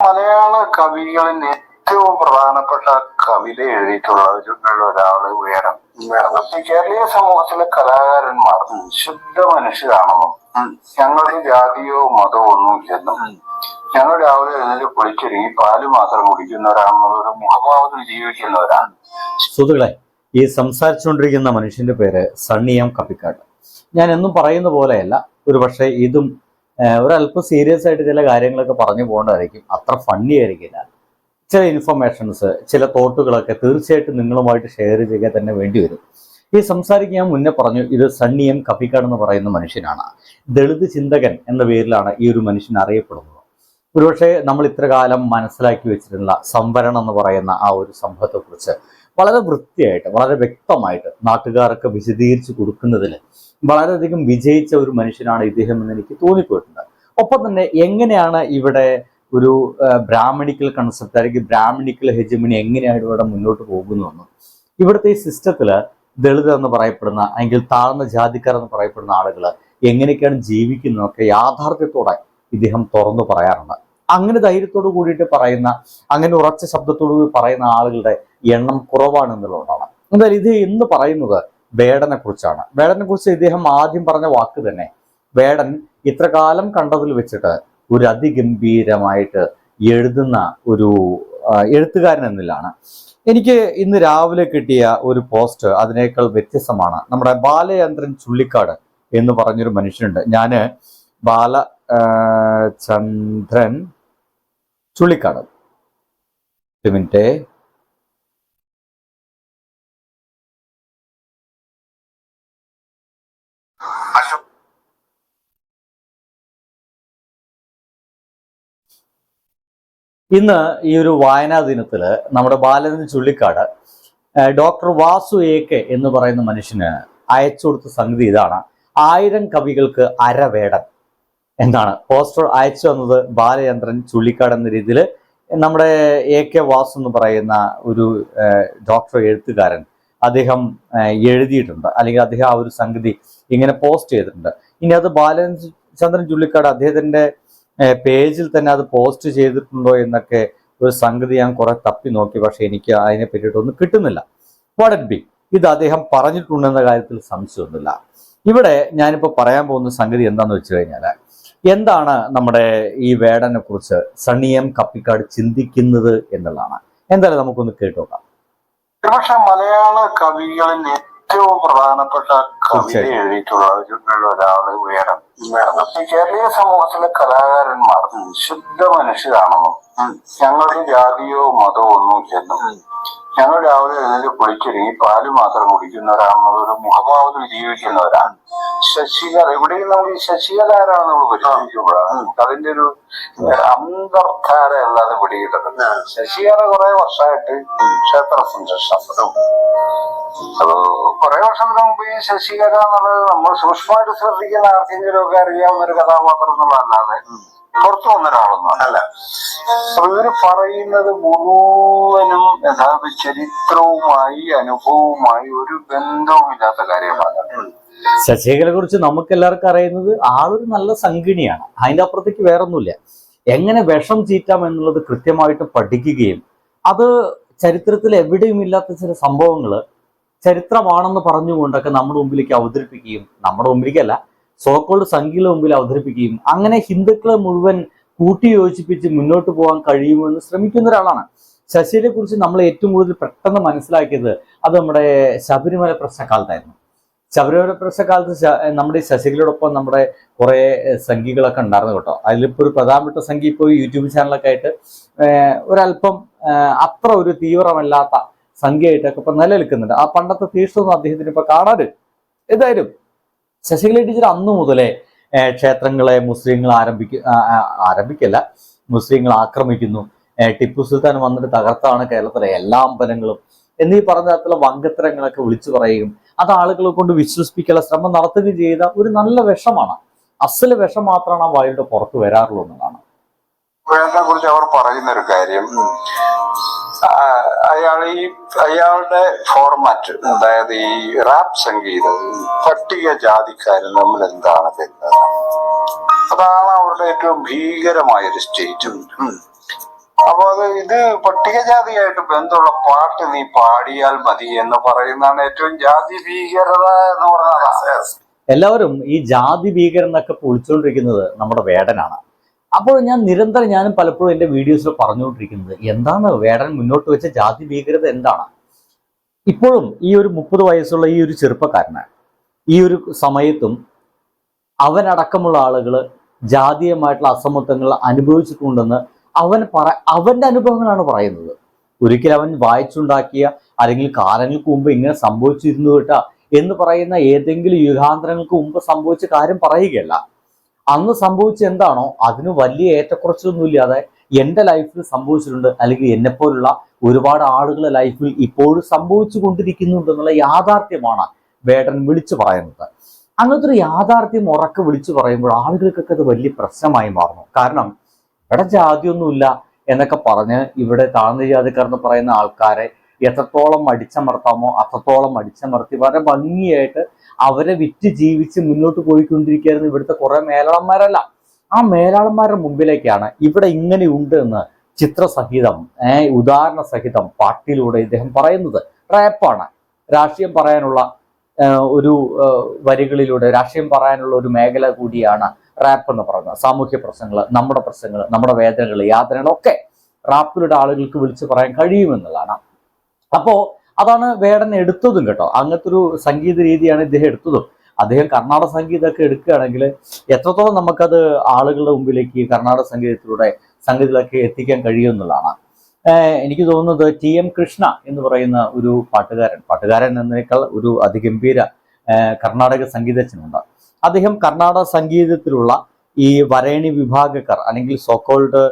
മലയാള കവികളിൽ ഏറ്റവും പ്രധാനപ്പെട്ട കവിത എഴുതിയിട്ടുള്ള ഒരാൾ വേണം. ഈ കേരളീയ സമൂഹത്തിലെ കലാകാരന്മാർ ശുദ്ധ മനുഷ്യരാണെന്നും ഞങ്ങളുടെ ജാതിയോ മതമോ ഒന്നുമില്ലെന്നും ഞങ്ങൾ രാവിലെ എഴുന്നേറ്റ് കുളിച്ചിരുങ്ങി പാൽ മാത്രം കുടിക്കുന്നവരാണെന്നുള്ള ഒരു മുഖഭാവത്തിൽ ജീവിക്കുന്നവരാണ് സുഹൃത്തുക്കളെ ഈ സംസാരിച്ചുകൊണ്ടിരിക്കുന്ന മനുഷ്യന്റെ പേര് സണ്ണിയം കപ്പിക്കാട്ട് കപ്പിക്കാട്. ഞാൻ എന്നും പറയുന്ന പോലെയല്ല ഒരു പക്ഷേ ഇതും ഒരല്പം സീരിയസ് ആയിട്ട് ചില കാര്യങ്ങളൊക്കെ പറഞ്ഞു പോകേണ്ടതായിരിക്കും. അത്ര ഫണ്ണി ആയിരിക്കില്ല. ചില ഇൻഫർമേഷൻസ് ചില തോട്ടുകളൊക്കെ തീർച്ചയായിട്ടും നിങ്ങളുമായിട്ട് ഷെയർ ചെയ്യുക തന്നെ വേണ്ടി വരും. ഈ സംസാരിക്കാൻ ഞാൻ മുന്നേ പറഞ്ഞു ഇത് സണ്ണി എം കപ്പിക്കാട് എന്ന് പറയുന്ന മനുഷ്യനാണ്. ദളിത് ചിന്തകൻ എന്ന പേരിലാണ് ഈ ഒരു മനുഷ്യൻ അറിയപ്പെടുന്നത്. ഒരുപക്ഷെ നമ്മൾ ഇത്ര കാലം മനസ്സിലാക്കി വെച്ചിട്ടുള്ള സംവരണം എന്ന് പറയുന്ന ആ ഒരു സംഭവത്തെക്കുറിച്ച് വളരെ വൃത്തിയായിട്ട് വളരെ വ്യക്തമായിട്ട് നാട്ടുകാർക്ക് വിശദീകരിച്ച് കൊടുക്കുന്നതിൽ വളരെയധികം വിജയിച്ച ഒരു മനുഷ്യനാണ് ഇദ്ദേഹം എന്ന് എനിക്ക് തോന്നിപ്പോയിട്ടുണ്ട്. ഒപ്പം തന്നെ എങ്ങനെയാണ് ഇവിടെ ഒരു ബ്രാഹ്മണിക്കൽ കൺസെപ്റ്റ് അല്ലെങ്കിൽ ബ്രാഹ്മണിക്കൽ ഹെജമിനി എങ്ങനെയാണ് ഇവിടെ മുന്നോട്ട് പോകുന്നതെന്നും. ഇവിടുത്തെ ഈ സിസ്റ്റത്തിൽ ദളിത് എന്ന് പറയപ്പെടുന്ന അല്ലെങ്കിൽ താഴ്ന്ന ജാതിക്കാർ എന്ന് പറയപ്പെടുന്ന ആളുകൾ എങ്ങനെയൊക്കെയാണ് ജീവിക്കുന്നതൊക്കെ യാഥാർത്ഥ്യത്തോടെ ഇദ്ദേഹം തുറന്നു പറയാറുണ്ട്. അങ്ങനെ ധൈര്യത്തോട് കൂടിയിട്ട് പറയുന്ന അങ്ങനെ ഉറച്ച ശബ്ദത്തോടു കൂടി പറയുന്ന ആളുകളുടെ എണ്ണം കുറവാണ് എന്നുള്ളതാണ് എന്തായാലും ഇത് എന്ന് പറയുന്നത് വേടനെ കുറിച്ചാണ്. വേടനെ കുറിച്ച് ഇദ്ദേഹം ആദ്യം പറഞ്ഞ വാക്ക് തന്നെ വേടൻ ഇത്ര കാലം കണ്ടതിൽ വെച്ചിട്ട് ഒരു അതിഗംഭീരമായിട്ട് എഴുതുന്ന ഒരു എഴുത്തുകാരൻ എന്നിലാണ്. എനിക്ക് ഇന്ന് രാവിലെ കിട്ടിയ ഒരു പോസ്റ്റ് അതിനേക്കാൾ വ്യത്യസ്തമാണ്. നമ്മുടെ ബാലചന്ദ്രൻ ചുള്ളിക്കാട് എന്ന് പറഞ്ഞൊരു മനുഷ്യനുണ്ട്. ഞാൻ ബാല ചന്ദ്രൻ ചുള്ളിക്കാട് മിനിറ്റ്. ഇന്ന് ഈ ഒരു വായനാ ദിനത്തിൽ നമ്മുടെ Balan Chullikkad doctor Vasu A K എന്ന് പറയുന്ന മനുഷ്യന് അയച്ചു കൊടുത്ത സംഗതി ഇതാണ്. ആയിരം കവികൾക്ക് അരവേടൻ എന്നാണ്. പോസ്റ്റർ അയച്ചു വന്നത് ബാലചന്ദ്രൻ ചുള്ളിക്കാട് എന്ന രീതിയിൽ നമ്മുടെ എ കെ വാസു എന്ന് പറയുന്ന ഒരു ഡോക്ടർ എഴുത്തുകാരൻ അദ്ദേഹം എഴുതിയിട്ടുണ്ട്. അല്ലെങ്കിൽ അദ്ദേഹം ആ ഒരു സംഗതി ഇങ്ങനെ പോസ്റ്റ് ചെയ്തിട്ടുണ്ട്. ഇനി അത് ബാലചന്ദ്രൻ ചുള്ളിക്കാട് അദ്ദേഹത്തിന്റെ ഏഹ്, പേജിൽ തന്നെ അത് പോസ്റ്റ് ചെയ്തിട്ടുണ്ടോ എന്നൊക്കെ ഒരു സംഗതി ഞാൻ കുറെ തപ്പി നോക്കി. പക്ഷെ എനിക്ക് അതിനെ പറ്റിയിട്ടൊന്നും കിട്ടുന്നില്ല. വാട്ട് ബി ഇത് അദ്ദേഹം പറഞ്ഞിട്ടുണ്ടെന്ന കാര്യത്തിൽ സംശയമൊന്നുമില്ല. ഇവിടെ ഞാനിപ്പോൾ പറയാൻ പോകുന്ന സംഗതി എന്താന്ന് വെച്ച് കഴിഞ്ഞാൽ എന്താണ് നമ്മുടെ ഈ വേടനെ കുറിച്ച് സണിയം കപ്പിക്കാട് ചിന്തിക്കുന്നത് എന്നുള്ളതാണ്. എന്തായാലും നമുക്കൊന്ന് കേട്ടോക്കാം. മലയാള കവികളിൽ ഏറ്റവും പ്രധാനപ്പെട്ട കവിത എഴുതിയിട്ടുള്ള എഴുതിയിട്ടുള്ളവരിൽ ഒരാൾ വേണം ഈ കേരളീയ സമൂഹത്തിലെ കലാകാരന്മാർ ശുദ്ധ മനുഷ്യരാണെന്നും ഞങ്ങളുടെ ജാതിയോ മതമോ ഒന്നുമില്ലെന്നും ഞങ്ങൾ രാവിലെ എഴുന്നേറ്റ് കുളിച്ചൊരുങ്ങി പാൽ മാത്രം കുടിക്കുന്നവരാണെന്നുള്ള ഒരു മുഖഭാവത്തിൽ ജീവിക്കുന്നവരാണ്. ശശികല എവിടെയും നമ്മൾ ഈ ശശികല ആരാണെന്ന് നമ്മൾ പരിശോധിക്കുമ്പോഴാണ്. അതിന്റെ ഒരു അന്തർധാര അല്ലാതെ പിടികിട്ടുന്നത് ശശിയാറ് കുറെ വർഷമായിട്ട് ക്ഷേത്ര സംരക്ഷണം. അത് കുറെ വർഷത്തിന് മുമ്പ് ഈ ശശികല എന്നുള്ളത് നമ്മൾ സൂക്ഷ്മമായിട്ട് ശ്രദ്ധിക്കുന്ന ആർക്കെങ്കിലും ഒക്കെ അറിയാവുന്ന ഒരു കഥാപാത്രം എന്നുള്ളതല്ലാതെ പുറത്തു വന്ന ഒരാളൊന്നും അല്ല. അപ്പൊ ഇവർ പറയുന്നത് മുഴുവനും യഥാർത്ഥ ചരിത്രവുമായി അനുഭവവുമായി ഒരു ബന്ധവുമില്ലാത്ത കാര്യമാണ്. ശശികലയെ കുറിച്ച് നമുക്ക് എല്ലാവർക്കും അറിയുന്നത് ആളൊരു നല്ല സംഗിണിയാണ് അതിന്റെ അപ്പുറത്തേക്ക് വേറൊന്നുമില്ല. എങ്ങനെ വിഷം ചീറ്റാം എന്നുള്ളത് കൃത്യമായിട്ട് പഠിക്കുകയും അത് ചരിത്രത്തിൽ എവിടെയും ഇല്ലാത്ത ചില സംഭവങ്ങൾ ചരിത്രമാണെന്ന് പറഞ്ഞുകൊണ്ടൊക്കെ നമ്മുടെ മുമ്പിലേക്ക് അവതരിപ്പിക്കുകയും നമ്മുടെ മുമ്പിലേക്കല്ല സോക്കോൾഡ് സംഖ്യയുടെ മുമ്പിൽ അവതരിപ്പിക്കുകയും അങ്ങനെ ഹിന്ദുക്കളെ മുഴുവൻ കൂട്ടി യോജിപ്പിച്ച് മുന്നോട്ട് പോകാൻ കഴിയുമെന്ന് ശ്രമിക്കുന്ന ഒരാളാണ്. ശശിയെ കുറിച്ച് നമ്മൾ ഏറ്റവും കൂടുതൽ പെട്ടെന്ന് മനസ്സിലാക്കിയത് അത് നമ്മുടെ ശബരിമല പ്രശ്നകാലത്തായിരുന്നു. ശബരിമല പ്രശ്നകാലത്ത് കാലത്ത് നമ്മുടെ ശശികളോടൊപ്പം നമ്മുടെ കുറെ സംഖ്യകളൊക്കെ ഉണ്ടായിരുന്നു കേട്ടോ. അതിലിപ്പോൾ ഒരു പ്രധാനപ്പെട്ട സംഖ്യ ഇപ്പോൾ യൂട്യൂബ് ചാനലൊക്കെ ആയിട്ട് ഒരല്പം അത്ര ഒരു തീവ്രമല്ലാത്ത സംഖ്യയായിട്ടൊക്കെ ഇപ്പൊ നിലനിൽക്കുന്നുണ്ട്. ആ പണ്ടത്തെ തീർച്ചയൊന്നും അദ്ദേഹത്തിന് ഇപ്പൊ കാണാറ് ഏതായാലും ശശികല ടീച്ചർ അന്നു മുതലേ ക്ഷേത്രങ്ങളെ മുസ്ലിങ്ങൾ ആരംഭിക്ക ആരംഭിക്കല്ല മുസ്ലിങ്ങൾ ആക്രമിക്കുന്നു. ടിപ്പു സുൽത്താൻ വന്നിട്ട് തകർത്താണ് കേരളത്തിലെ എല്ലാ അമ്പലങ്ങളും എന്നീ പറഞ്ഞ തരത്തിലുള്ള വങ്കത്തരങ്ങളൊക്കെ വിളിച്ചു പറയുകയും അത് ആളുകളെ കൊണ്ട് വിശ്വസിപ്പിക്കാനുള്ള ശ്രമം നടത്തുകയും ചെയ്ത ഒരു നല്ല വിഷമാണ്. അസൽ വിഷം മാത്രമാണ് ആ വായുടെ പുറത്ത് വരാറുള്ളൂ എന്നതാണ്. കുറിച്ച് അവർ പറയുന്ന ഒരു കാര്യം അയാൾ ഈ അയാളുടെ ഫോർമാറ്റ് അതായത് ഈ റാപ്പ് സംഗീതം പട്ടിക ജാതിക്കാരൻ നമ്മൾ എന്താണ് ബന്ധം? അതാണ് അവരുടെ ഏറ്റവും ഭീകരമായ ഒരു സ്റ്റേറ്റ് അപ്പൊ അത് ഇത് പട്ടികജാതിയായിട്ട് ബന്ധമുള്ള പാട്ട് നീ പാടിയാൽ മതി എന്ന് പറയുന്നതാണ് ഏറ്റവും ജാതി ഭീകരത എന്ന് പറഞ്ഞത് എല്ലാവരും ഈ ജാതി ഭീകരൻ എന്നൊക്കെ പൊളിച്ചുകൊണ്ടിരിക്കുന്നത് നമ്മുടെ വേടനാണ്. അപ്പോൾ ഞാൻ നിരന്തരം ഞാനും പലപ്പോഴും എന്റെ വീഡിയോസിൽ പറഞ്ഞുകൊണ്ടിരിക്കുന്നത് എന്താണ് വേടൻ മുന്നോട്ട് വെച്ച ജാതി ഭീകരത എന്താണ്? ഇപ്പോഴും ഈ ഒരു മുപ്പത് വയസ്സുള്ള ഈ ഒരു ചെറുപ്പക്കാരന് ഈ ഒരു സമയത്തും അവനടക്കമുള്ള ആളുകൾ ജാതീയമായിട്ടുള്ള അസമത്വങ്ങൾ അനുഭവിച്ചിട്ടുണ്ടെന്ന് അവൻ പറ അവന്റെ അനുഭവങ്ങളാണ് പറയുന്നത്. ഒരിക്കൽ അവൻ വായിച്ചുണ്ടാക്കിയ അല്ലെങ്കിൽ കാലങ്ങൾക്ക് മുമ്പ് ഇങ്ങനെ സംഭവിച്ചിരുന്നു കേട്ടാ എന്ന് പറയുന്ന ഏതെങ്കിലും യുഗാന്തരങ്ങൾക്ക് മുമ്പ് സംഭവിച്ച കാര്യം പറയുകയല്ല. അന്ന് സംഭവിച്ച എന്താണോ അതിന് വലിയ ഏറ്റക്കുറച്ചിലൊന്നും ഇല്ലാതെ എന്റെ ലൈഫിൽ സംഭവിച്ചിട്ടുണ്ട് അല്ലെങ്കിൽ എന്നെപ്പോലുള്ള ഒരുപാട് ആളുകളുടെ ലൈഫിൽ ഇപ്പോഴും സംഭവിച്ചു കൊണ്ടിരിക്കുന്നുണ്ട് എന്നുള്ള യാഥാർത്ഥ്യമാണ് വേടൻ വിളിച്ചു പറയുന്നത്. അങ്ങനത്തെ ഒരു യാഥാർത്ഥ്യം ഉറക്കെ വിളിച്ചു പറയുമ്പോൾ ആളുകൾക്കൊക്കെ അത് വലിയ പ്രശ്നമായി മാറുന്നു. കാരണം ഇവിടെ ജാതിയൊന്നുമില്ല എന്നൊക്കെ പറഞ്ഞ് ഇവിടെ താഴ്ന്ന ജാതിക്കാരെന്ന് പറയുന്ന ആൾക്കാരെ എത്രത്തോളം അടിച്ചമർത്താമോ അത്രത്തോളം അടിച്ചമർത്തി വളരെ ഭംഗിയായിട്ട് അവരെ വിറ്റ് ജീവിച്ച് മുന്നോട്ട് പോയിക്കൊണ്ടിരിക്കുകയായിരുന്നു ഇവിടുത്തെ കുറെ മേലാളന്മാരല്ല. ആ മേലാളന്മാരുടെ മുമ്പിലേക്കാണ് ഇവിടെ ഇങ്ങനെ ഉണ്ട് എന്ന് ചിത്രസഹിതം ഉദാഹരണ സഹിതം പാട്ടിലൂടെ ഇദ്ദേഹം പറയുന്നത്. റാപ്പാണ് രാഷ്ട്രീയം പറയാനുള്ള ഒരു വരികളിലൂടെ രാഷ്ട്രീയം പറയാനുള്ള ഒരു മേഖല കൂടിയാണ് റാപ്പ് എന്ന് പറയുന്നത്. സാമൂഹ്യ പ്രശ്നങ്ങൾ നമ്മുടെ പ്രശ്നങ്ങൾ നമ്മുടെ വേദനകൾ യാതനകളൊക്കെ റാപ്പിലൂടെ ആളുകൾക്ക് വിളിച്ചു പറയാൻ കഴിയുമെന്നുള്ളതാണ്. അപ്പോ അതാണ് വേടൻ എടുത്തതും കേട്ടോ. അങ്ങനത്തെ ഒരു സംഗീത രീതിയാണ് ഇദ്ദേഹം എടുത്തതും. അദ്ദേഹം കർണാടക സംഗീതമൊക്കെ എടുക്കുകയാണെങ്കിൽ എത്രത്തോളം നമുക്കത് ആളുകളുടെ മുമ്പിലേക്ക് കർണാടക സംഗീതത്തിലൂടെ സംഗീതത്തിലൊക്കെ എത്തിക്കാൻ കഴിയുമെന്നുള്ളതാണ്. എനിക്ക് തോന്നുന്നത് ടി എം കൃഷ്ണ എന്ന് പറയുന്ന ഒരു പാട്ടുകാരൻ. പാട്ടുകാരൻ എന്നേക്കാൾ ഒരു അതിഗംഭീര കർണാടക സംഗീതജ്ഞനുണ്ട്. അദ്ദേഹം കർണാടക സംഗീതത്തിലുള്ള ഈ വരേണി വിഭാഗക്കാർ അല്ലെങ്കിൽ സോക്കോൾഡ്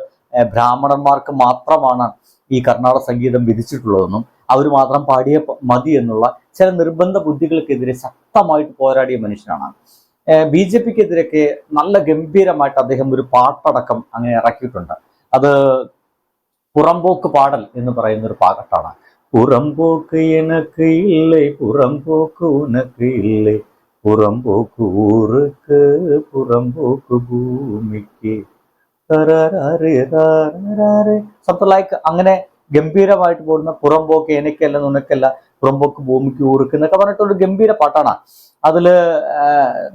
ബ്രാഹ്മണന്മാർക്ക് മാത്രമാണ് ഈ കർണാടക സംഗീതം വിധിച്ചിട്ടുള്ളതെന്നും അവർ മാത്രം പാടിയ മതി എന്നുള്ള ചില നിർബന്ധ ബുദ്ധികൾക്കെതിരെ ശക്തമായിട്ട് പോരാടിയ മനുഷ്യനാണ്. ബി ജെ പിക്കെതിരൊക്കെ നല്ല ഗംഭീരമായിട്ട് അദ്ദേഹം ഒരു പാട്ടടക്കം അങ്ങനെ ഇറക്കിയിട്ടുണ്ട്. അത് പുറംപോക്ക് പാടൽ എന്ന് പറയുന്ന ഒരു പാട്ടാണ്. പുറംപോക്ക് എനക്ക് ഇല്ലേ പുറംപോക്ക് ഉനക്ക് ഇല്ലേ പുറംപോക്ക് ഊർക്ക് പുറംപോക്ക് ഭൂമിക്ക്. സംതിങ് ലൈക്ക് അങ്ങനെ ഗംഭീരമായിട്ട് പോകുന്ന പുറംപോക്ക് എനിക്കല്ല നിനക്കല്ല പുറംപോക്ക് ഭൂമിക്ക് ഊർക്ക് എന്നൊക്കെ പറഞ്ഞിട്ടൊരു ഗംഭീര പാട്ടാണ്. അതിൽ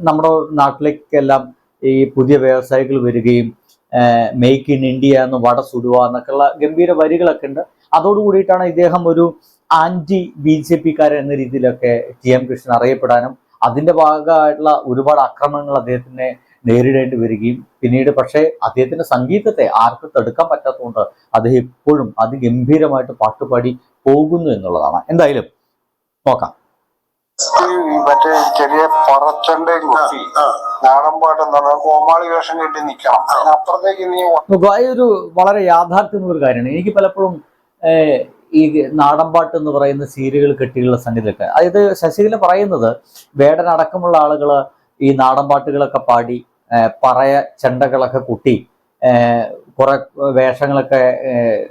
നമ്മുടെ നാട്ടിലേക്കെല്ലാം ഈ പുതിയ വ്യവസായികൾ വരികയും മേക്ക് ഇൻ ഇന്ത്യ എന്ന് വട സുടുക എന്നൊക്കെയുള്ള ഗംഭീര വരികളൊക്കെ ഉണ്ട്. അതോടുകൂടിയിട്ടാണ് ഇദ്ദേഹം ഒരു ആന്റി ബി ജെ പിക്കാരൻ എന്ന രീതിയിലൊക്കെ ടി എം കൃഷ്ണൻ അറിയപ്പെടാനും അതിന്റെ ഭാഗമായിട്ടുള്ള ഒരുപാട് അക്രമങ്ങൾ അദ്ദേഹത്തിനെ നേരിടേണ്ടി വരികയും പിന്നീട് പക്ഷേ അദ്ദേഹത്തിന്റെ സംഗീതത്തെ ആർക്കും തടുക്കാൻ പറ്റാത്തതുകൊണ്ട് അദ്ദേഹം ഇപ്പോഴും അതിഗംഭീരമായിട്ട് പാട്ടുപാടി പോകുന്നു എന്നുള്ളതാണ്. എന്തായാലും നോക്കാം. മറ്റേ ചെറിയ പറച്ചണ്ടയും കുത്തി നാടൻ പാട്ട് എന്ന് പറഞ്ഞാൽ കോമാളി വേഷം കെട്ടി നിൽക്കണം. അപ്പുറത്തേക്ക് നീ ഒരു വളരെ യാഥാർത്ഥ്യമുള്ള ഒരു കാര്യമാണ്. എനിക്ക് പലപ്പോഴും ഈ നാടൻപാട്ട് എന്ന് പറയുന്ന സീരിയൽ കെട്ടിയുള്ള സംഗീതമൊക്കെ. അതായത് ശശികല പറയുന്നത് വേടനടക്കമുള്ള ആളുകൾ ഈ നാടൻപാട്ടുകളൊക്കെ പാടി പറയ ചെണ്ടകളൊക്കെ കുട്ടി കുറെ വേഷങ്ങളൊക്കെ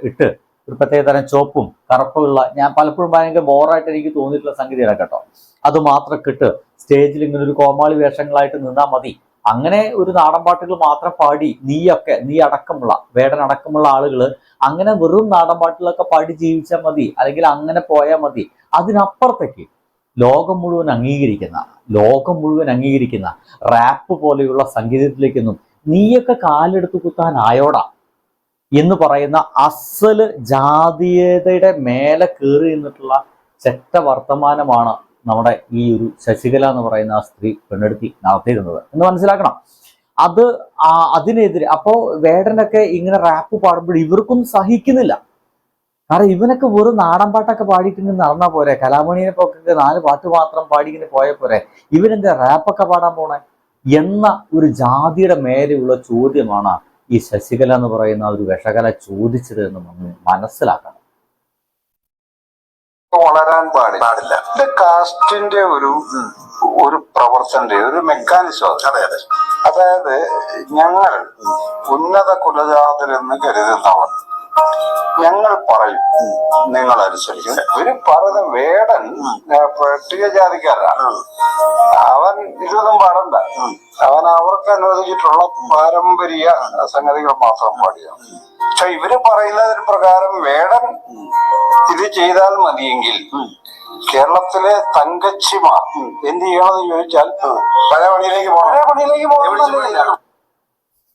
ഇട്ട് ഒരു പ്രത്യേക തരം ചുവപ്പും കറുപ്പുള്ള ഞാൻ പലപ്പോഴും ഭയങ്കര ബോറായിട്ട് എനിക്ക് തോന്നിയിട്ടുള്ള സംഗീതമാണ് കേട്ടോ. അത് മാത്രം കിട്ട് സ്റ്റേജിൽ ഇങ്ങനെ ഒരു കോമാളി വേഷങ്ങളായിട്ട് നിന്നാൽ മതി. അങ്ങനെ ഒരു നാടൻ പാട്ടുകൾ മാത്രം പാടി നീയൊക്കെ നീ അടക്കമുള്ള വേടൻ അടക്കമുള്ള ആളുകൾ അങ്ങനെ വെറും നാടൻ പാട്ടുകളൊക്കെ പാടി ജീവിച്ചാൽ മതി അല്ലെങ്കിൽ അങ്ങനെ പോയാൽ മതി. അതിനപ്പുറത്തേക്ക് ലോകം മുഴുവൻ അംഗീകരിക്കുന്ന ലോകം മുഴുവൻ അംഗീകരിക്കുന്ന റാപ്പ് പോലെയുള്ള സംഗീതത്തിലേക്കൊന്നും നീയൊക്കെ കാലെടുത്ത് കുത്താൻ ആയോടാ. എന്ന് പറയുന്ന അസൽ ജാതീയതയുടെ മേലെ കയറി നിന്നിട്ടുള്ള ചെറ്റ വർത്തമാനമാണ് നമ്മുടെ ഈ ഒരു ശശികല എന്ന് പറയുന്ന ആ സ്ത്രീ പെണ്ണെടുത്തി നടത്തിയിരുന്നത്. എന്ന് മനസ്സിലാക്കണം. അത് അതിനെതിരെ അപ്പോ വേടനൊക്കെ ഇങ്ങനെ റാപ്പ് പാടുമ്പോൾ ഇവർക്കൊന്നും സഹിക്കുന്നില്ല. കാരണം ഇവനൊക്കെ വെറും നാടൻ പാട്ടൊക്കെ പാടിയിട്ട് ഇങ്ങനെ നടന്നാ പോരെ. കലാമണിയെ പോക്കൊക്കെ നാല് പാട്ട് മാത്രം പാടി ഇങ്ങനെ പോയ പോരെ. ഇവനെന്താ റാപ്പൊക്കെ പാടാൻ പോണേ? എന്ന ഒരു ജാതിയുടെ മേലെയുള്ള ചോദ്യമാണ് ഈ ശശികല എന്ന് പറയുന്ന ഒരു വിഷകല ചോദിച്ചത് എന്ന് മനസ്സിലാക്കണം. വളരാൻ പാടില്ല. ഇത് കാസ്റ്റിന്റെ ഒരു ഒരു പ്രവർത്തനന്റെ ഒരു മെക്കാനിസം അതെ അതെ. അതായത് ഞങ്ങൾ ഉന്നത കുലജാതരെന്ന് കരുതുന്നവർ ഞങ്ങൾ പറയും. നിങ്ങൾ അനുസരിക്കും. ഇവർ പറഞ്ഞ വേടൻ പട്ടിക ജാതിക്കാരാണ് അവൻ ഇതൊന്നും പാടണ്ട. അവൻ അവർക്ക് അനുവദിച്ചിട്ടുള്ള പാരമ്പര്യ സംഗതികൾ മാത്രം പാടിയാണ്. പക്ഷെ ഇവർ പറയുന്നതിന് പ്രകാരം വേടൻ ഇത് ചെയ്താൽ മതിയെങ്കിൽ കേരളത്തിലെ തങ്കച്ചിമാർ എന്ത് ചെയ്യണമെന്ന് ചോദിച്ചാൽ പഴയ പണിയിലേക്ക് പഴയ പണിയിലേക്ക് പോകണം എന്നാലും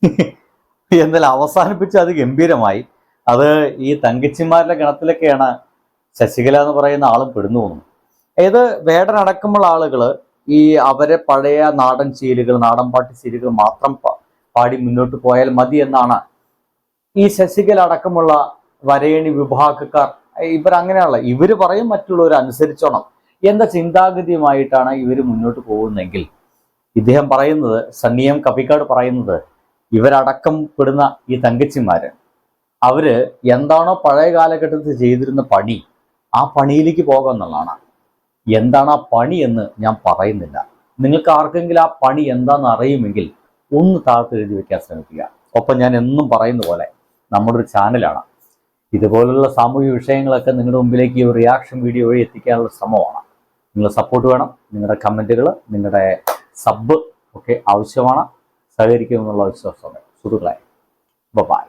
അവസാനിപ്പിച്ച് അത് ഗംഭീരമായി. അത് ഈ തങ്കച്ചിമാരുടെ ഗണത്തിലൊക്കെയാണ് ശശികല എന്ന് പറയുന്ന ആളും പെടുന്നു പോകുന്നത്. ഏത് വേടനടക്കമുള്ള ആളുകൾ ഈ അവരെ പഴയ നാടൻ ശീലുകൾ നാടൻ പാട്ട് ശീലുകൾ മാത്രം പാടി മുന്നോട്ട് പോയാൽ മതി എന്നാണ് ഈ ശശികല അടക്കമുള്ള വരേണി വിഭാഗക്കാർ. ഇവർ അങ്ങനെയുള്ള ഇവർ പറയും മറ്റുള്ളവർ അനുസരിച്ചോണം. എന്ന ചിന്താഗതിയുമായിട്ടാണ് ഇവർ മുന്നോട്ട് പോകുന്നതെങ്കിൽ? ഇദ്ദേഹം പറയുന്നത് സണ്ണിയം കവിക്കാട് പറയുന്നത് ഇവരടക്കം പെടുന്ന ഈ തങ്കച്ചിമാര്. അവർ എന്താണോ പഴയ കാലഘട്ടത്തിൽ ചെയ്തിരുന്ന പണി ആ പണിയിലേക്ക് പോകുക എന്നുള്ളതാണ്. എന്താണ് ആ പണി എന്ന് ഞാൻ പറയുന്നില്ല. നിങ്ങൾക്ക് ആർക്കെങ്കിലും ആ പണി എന്താണെന്ന് അറിയുമെങ്കിൽ ഒന്ന് താഴത്ത് എഴുതി വെക്കാൻ ശ്രമിക്കുക. ഒപ്പം ഞാൻ എന്നും പറയുന്ന പോലെ നമ്മുടെ ഒരു ചാനലാണ്. ഇതുപോലുള്ള സാമൂഹിക വിഷയങ്ങളൊക്കെ നിങ്ങളുടെ മുമ്പിലേക്ക് ഈ ഒരു റിയാക്ഷൻ വീഡിയോ വഴി എത്തിക്കാനുള്ള ശ്രമമാണ്. നിങ്ങൾ സപ്പോർട്ട് വേണം. നിങ്ങളുടെ കമന്റുകൾ നിങ്ങളുടെ സബ് ഒക്കെ ആവശ്യമാണ്. സഹകരിക്കുമെന്നുള്ള വിശ്വാസമുണ്ട് സുഹൃത്തുക്കളെ ബൈ